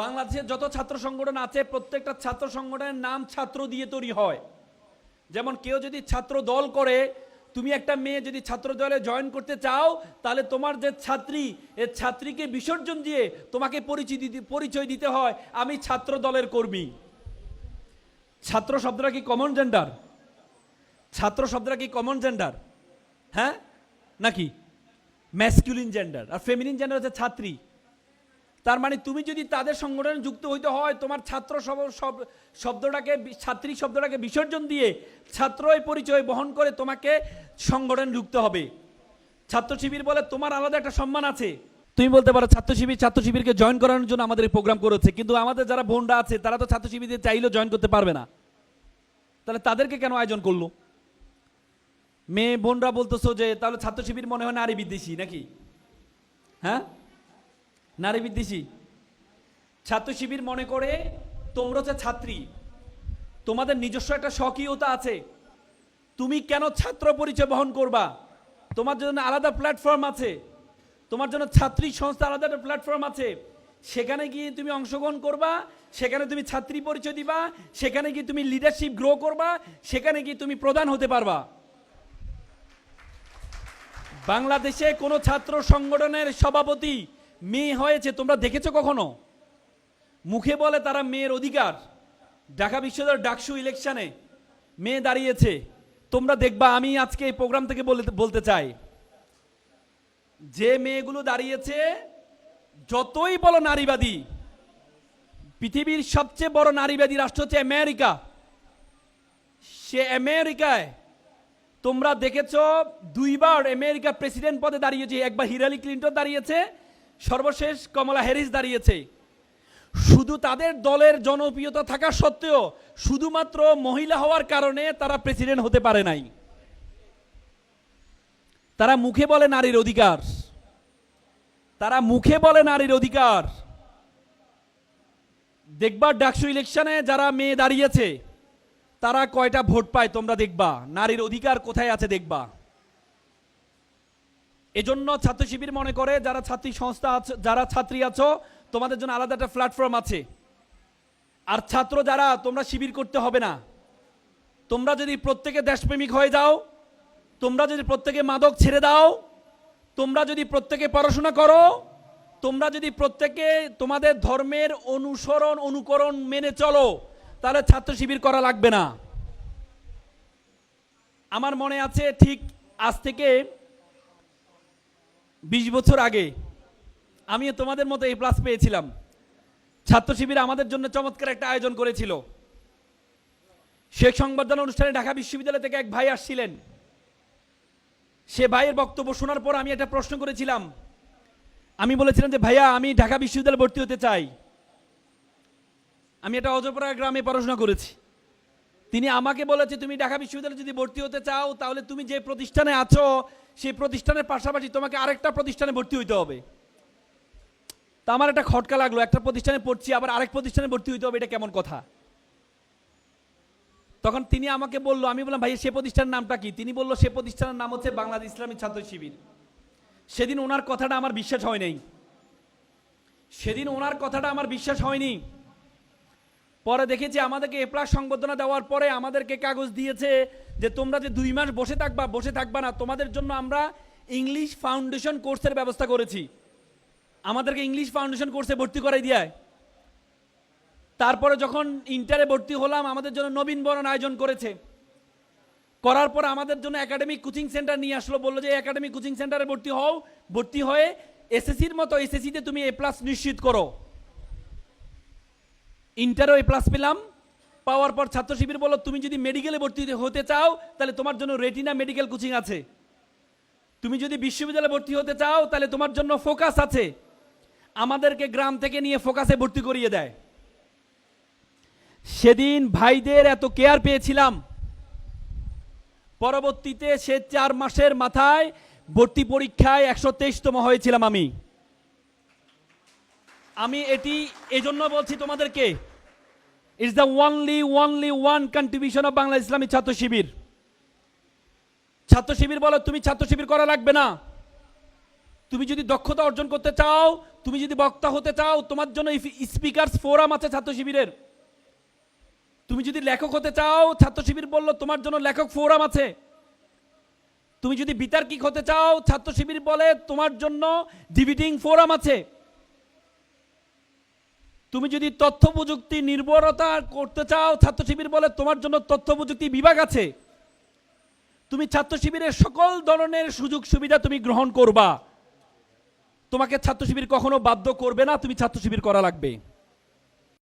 বাংলাদেশের যত ছাত্র সংগঠন আছে, প্রত্যেকটা ছাত্র সংগঠনের নাম ছাত্র দিয়ে তৈরি হয়। যেমন কেউ যদি ছাত্র দল করে, তুমি একটা মেয়ে যদি ছাত্র দলে জয়েন করতে চাও, তাহলে তোমার যে ছাত্রী, এ ছাত্রীকে বিসর্জন দিয়ে তোমাকে পরিচয় দিতে পরিচয় দিতে হয়, আমি ছাত্র দলের কর্মী। ছাত্র শব্দটা কি কমন জেন্ডার ছাত্র শব্দটা কি কমন জেন্ডার হ্যাঁ? নাকি? ম্যাসকিউলিন জেন্ডার আর ফেমিনিন জেন্ডার হচ্ছে ছাত্রী। তার মানে তুমি যদি তাদের সংগঠনে যুক্ত হইতে হয়, তোমার ছাত্র শব্দটাকে, ছাত্রী শব্দটাকে বিসর্জন দিয়ে ছাত্র এই পরিচয় বহন করে তোমাকে সংগঠনে যুক্ত হবে। ছাত্র শিবির বলে তোমার আলাদা একটা সম্মান আছে। তুমি বলতে পারো ছাত্র শিবির ছাত্র শিবিরকে জয়েন করানোর জন্য আমাদের এই প্রোগ্রাম করেছে, কিন্তু আমাদের যারা বোনরা আছে, তারা তো ছাত্র শিবিরে চাইলেও জয়েন করতে পারবে না। তাহলে তাদেরকে কেন আয়োজন করল? মেয়ে বোনরা বলতেছো যে, তাহলে ছাত্র শিবির মনে হয় নারী বিদ্বেষী নাকি? হ্যাঁ? নারী বিদ্বেষী। ছাত্র শিবির মনে করে, তোমরা হচ্ছে ছাত্রী। তোমাদের নিজস্ব একটা স্বকীয়তা আছে। তুমি কেন ছাত্র পরিচয় বহন করবা? তোমার জন্য আলাদা প্ল্যাটফর্ম আছে। তোমার জন্য ছাত্রী সংস্থা আলাদা একটা প্ল্যাটফর্ম আছে। সেখানে গিয়ে তুমি অংশগ্রহণ করবা, সেখানে তুমি ছাত্রী পরিচয় দিবা, সেখানে গিয়ে তুমি লিডারশিপ গ্রো করবা, সেখানে গিয়ে তুমি প্রধান হতে পারবা। বাংলাদেশে কোনো ছাত্র সংগঠনের সভাপতি মেয়ে হয়েছে, তোমরা দেখেছ কখনো? মুখে বলে তারা মেয়ের অধিকার। ঢাকা বিশ্ববিদ্যালয়ের ডাকসু ইলেকশনে মেয়ে দাঁড়িয়েছে। তোমরা দেখবা, আমি আজকে এই প্রোগ্রাম থেকে বলতে চাই। যে মেয়েগুলো দাঁড়িয়েছে, যতই বলো নারীবাদী, পৃথিবীর সবচেয়ে বড় নারীবাদী রাষ্ট্র হচ্ছে আমেরিকা। সে আমেরিকায়, তোমরা দেখেছ, দুইবার আমেরিকা প্রেসিডেন্ট পদে দাঁড়িয়েছে, একবার হিরালি ক্লিন্টন দাঁড়িয়েছে সর্বশেষ কমলা হ্যারিস দাঁড়িয়েছে। শুধু তাদের দলের জনপ্রিয়তা থাকা সত্ত্বেও শুধুমাত্র মহিলা হওয়ার কারণে তারা প্রেসিডেন্ট হতে পারে নাই। তারা মুখে বলে নারীর অধিকার। তারা মুখে বলে নারীর অধিকার। দেখবার ডাকসু ইলেকশনে যারা মেয়ে দাঁড়িয়েছে, তারা কয়টা ভোট পায় তোমরা দেখবা। নারীর অধিকার কোথায় আছে দেখবা। এজন্য ছাত্র শিবির মনে করে যারা ছাত্রী সংস্থা আছে, যারা ছাত্রী আছো, তোমাদের জন্য আলাদা একটা প্ল্যাটফর্ম আছে। আর ছাত্র যারা, তোমরা শিবির করতে হবে না। তোমরা যদি প্রত্যেকে দেশপ্রেমিক হয়ে যাও, তোমরা যদি প্রত্যেকে মাদক ছেড়ে দাও, তোমরা যদি প্রত্যেকে পড়াশোনা করো, তোমরা যদি প্রত্যেকে তোমাদের ধর্মের অনুসরণ, অনুকরণ মেনে চলো, তাহলে ছাত্র শিবির করা লাগবে না। আমার মনে আছে ঠিক আজ থেকে বিশ বছর আগে আমিও তোমাদের মতো এই প্লাস পেয়েছিলাম। ছাত্র শিবির আমাদের জন্য চমৎকার একটা আয়োজন করেছিল। শেখ সংবর্ধনা অনুষ্ঠানে ঢাকা বিশ্ববিদ্যালয় থেকে এক ভাই আসছিলেন। সে ভাইয়ের বক্তব্য শোনার পর আমি একটা প্রশ্ন করেছিলাম। আমি বলেছিলাম যে, ভাইয়া, আমি ঢাকা বিশ্ববিদ্যালয়ে ভর্তি হতে চাই। আমি একটা অজপরা গ্রামে পড়াশোনা করেছি। তিনি আমাকে বলেছে, তুমি ঢাকা বিশ্ববিদ্যালয়ে যদি ভর্তি হতে চাও, তাহলে তুমি যে প্রতিষ্ঠানে আছো সেই প্রতিষ্ঠানের পাশাপাশি তোমাকে আরেকটা প্রতিষ্ঠানে ভর্তি হইতে হবে। তা আমার একটা খটকা লাগল, একটা প্রতিষ্ঠানে পড়ছি, আবার আরেক প্রতিষ্ঠানে ভর্তি হইতে হবে, এটা কেমন কথা? তখন তিনি আমাকে বলল, আমি বললাম ভাই সে প্রতিষ্ঠানের নামটা কি? তিনি বলল, সে প্রতিষ্ঠানের নাম হচ্ছে বাংলাদেশ ইসলামী ছাত্র শিবির। সেদিন ওনার কথাটা আমার বিশ্বাস হয় নাই। সেদিন ওনার কথাটা আমার বিশ্বাস হয়নি পরে দেখেছি আমাদেরকে এ প্লাস সংবর্ধনা দেওয়ার পরে আমাদেরকে কাগজ দিয়েছে যে তোমরা যে দুই মাস বসে থাকবা বসে থাকবা না, তোমাদের জন্য আমরা ইংলিশ ফাউন্ডেশন কোর্সের ব্যবস্থা করেছি। আমাদেরকে ইংলিশ ফাউন্ডেশন কোর্সে ভর্তি করাই দেয় তারপরে যখন ইন্টারে ভর্তি হলাম, আমাদের জন্য নবীন বরণ আয়োজন করেছে। করার পর আমাদের জন্য একাডেমিক কোচিং সেন্টার নিয়ে আসলো, বলল যে একাডেমিক কোচিং সেন্টারে ভর্তি হও। ভর্তি হয়ে এসএসসির মতো এসএসসিতে তুমি এ প্লাস নিশ্চিত করো। ইন্টারও এ প্লাস পেলাম। পাওয়ার পর ছাত্র শিবির বলল, তুমি যদি মেডিকেলে ভর্তি হতে চাও, তাহলে তোমার জন্য রেটিনা মেডিকেল কোচিং আছে। তুমি যদি বিশ্ববিদ্যালয়ে ভর্তি হতে চাও, তাহলে তোমার জন্য ফোকাস আছে। আমাদেরকে গ্রাম থেকে নিয়ে ফোকাসে ভর্তি করিয়ে দেয়। সেদিন ভাইদের এত কেয়ার পেয়েছিলাম। পরবর্তীতে সে চার মাসের মাথায় ভর্তি পরীক্ষায় একশো তেইশতম হয়েছিলাম আমি। আমি এটি এজন্য বলছি তোমাদেরকে it's the only only one contribution of Bangla Islami Chhatra Shibir ছাত্র শিবির বলো, তুমি ছাত্র শিবির করা লাগবে না। তুমি যদি দক্ষতা অর্জন করতে চাও, তুমি যদি বক্তা হতে চাও, তোমার জন্য স্পিকার ফোরাম আছে ছাত্র শিবিরের তুমি যদি লেখক হতে চাও ছাত্র শিবির বলল, তোমার জন্য লেখক ফোরাম আছে। তুমি যদি বিতার্কিক হতে চাও ছাত্র শিবির বলে, তোমার জন্য ডিবিটিং ফোরাম আছে। তুমি যদি তথ্য প্রযুক্তি নির্ভরতা করতে চাও ছাত্র শিবির বলে তোমার জন্য তথ্য প্রযুক্তি বিভাগ আছে। তুমি ছাত্র শিবিরের সকল ধরনের সুযোগ সুবিধা তুমি গ্রহণ করবা। তোমাকে ছাত্র শিবির কখনো বাধ্য করবে না, তুমি ছাত্র শিবির করা লাগবে।